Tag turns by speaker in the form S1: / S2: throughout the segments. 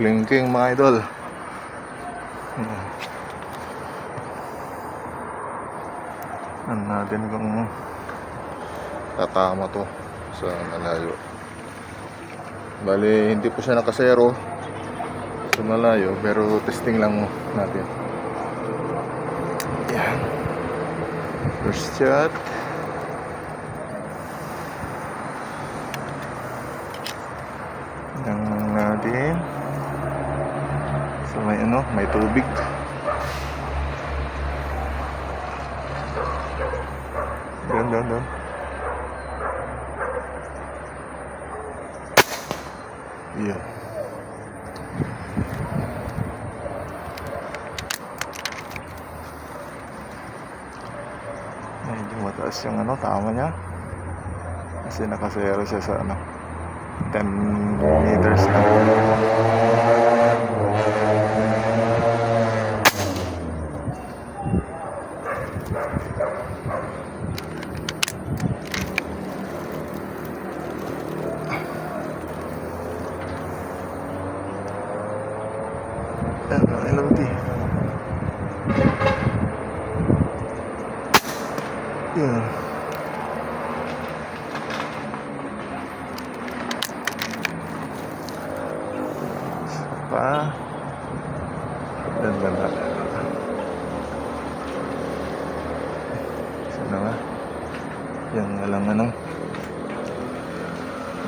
S1: Blinking mga idol. Ano natin kung tatama to sa malayo. Bali, hindi po siya nakasero sa malayo, pero testing lang natin. Yan. First shot. Yan lang natin. So may ano, may tubig. Doon, doon, doon. Iya. Medyo mataas yung ano, tama niya. Kasi nakasero siya sa ano, 10 meters na. Ano, LMT. Isa pa. Dan banda. Sana nga. Yan nga lang ano.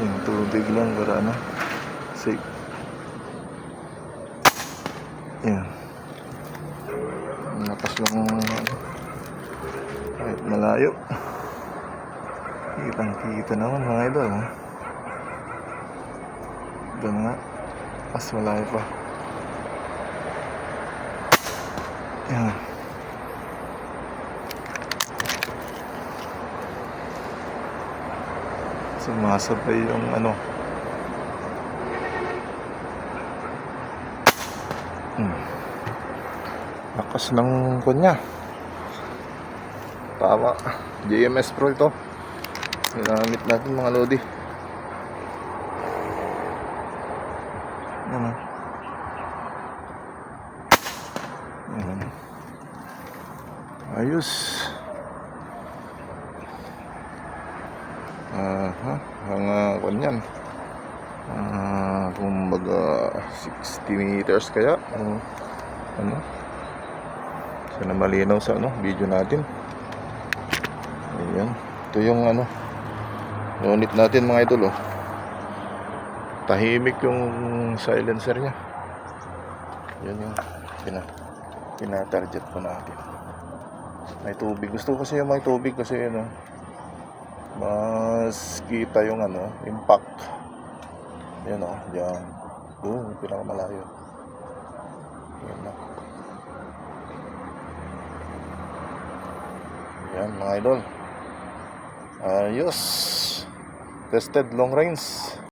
S1: Yung tubig lang para ano. Safe. Yan. Lakas lang kahit malayo. Kitang kita naman mga idol ha. Doon nga. Mas malayo pa. Yan. Sumasabay yung ano. Hmm. Lakas ng kunya. Tama. JMS Pro ito. Ginamit natin mga lodi. Ano? Ayan. Ayos. Ah, ha? Ang uh, kanyan. Ah, kumbaga 60 meters kaya. Ano? ano? Sana malinaw sa ano, video natin. Ayan. Ito yung ano. Unit natin mga idol oh. Tahimik yung silencer niya. Yan yung pina, pina-target po natin. May tubig. Gusto ko kasi yung may tubig kasi ano, mas kita yung ano, impact. Yan o, yan. Doon, pinakamalayo. Yan na. Yan mga idol. Ayos. Tested long range.